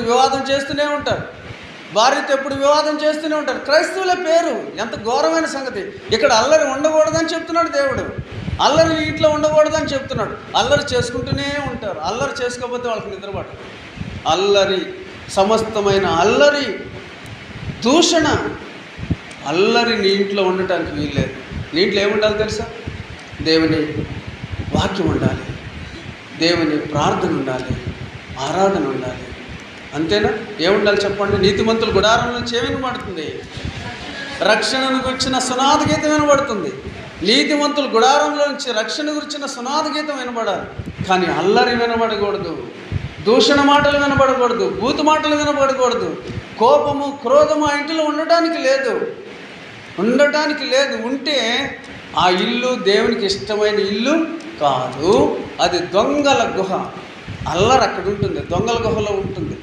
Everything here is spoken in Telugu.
వివాదం చేస్తూనే ఉంటారు. భార్యతో ఎప్పుడు వివాదం చేస్తూనే ఉంటారు. క్రైస్తవుల పేరు ఎంత ఘోరమైన సంగతి. ఇక్కడ అల్లరి ఉండకూడదని చెప్తున్నాడు దేవుడు. అల్లరి ఇంట్లో ఉండకూడదని చెప్తున్నాడు. అల్లరి చేసుకుంటూనే ఉంటారు. అల్లరి చేసుకోకపోతే వాళ్ళకి నిద్రపడదు. అల్లరి సమస్తమైన అల్లరి దూషణ. అల్లరి నీ ఇంట్లో ఉండటానికి వీల్లేదు. నీ ఇంట్లో ఏముండాలి తెలుసా? దేవుని వాక్యం ఉండాలి. దేవుని ప్రార్థన ఉండాలి. ఆరాధన ఉండాలి. అంతేనా? ఏముండాలి చెప్పండి? నీతిమంతులు గుడారం నుంచి ఏమి వినబడుతుంది రక్షణను గురించిన సునాద గీతం వినబడుతుంది. నీతిమంతులు గుడారంలో నుంచి రక్షణ గురించిన సునాద గీతం వినబడాలి. కానీ అల్లరి వినబడకూడదు. దూషణ మాటలు వినబడకూడదు. బూతు మాటలు వినబడకూడదు. కోపము క్రోధము ఆ ఇంటిలో ఉండటానికి లేదు. ఉండటానికి లేదు. ఉంటే ఆ ఇల్లు దేవునికి ఇష్టమైన ఇల్లు కాదు. అది దొంగల గుహ. అల్లరి అక్కడ ఉంటుంది. దొంగల గుహలో ఉంటుంది.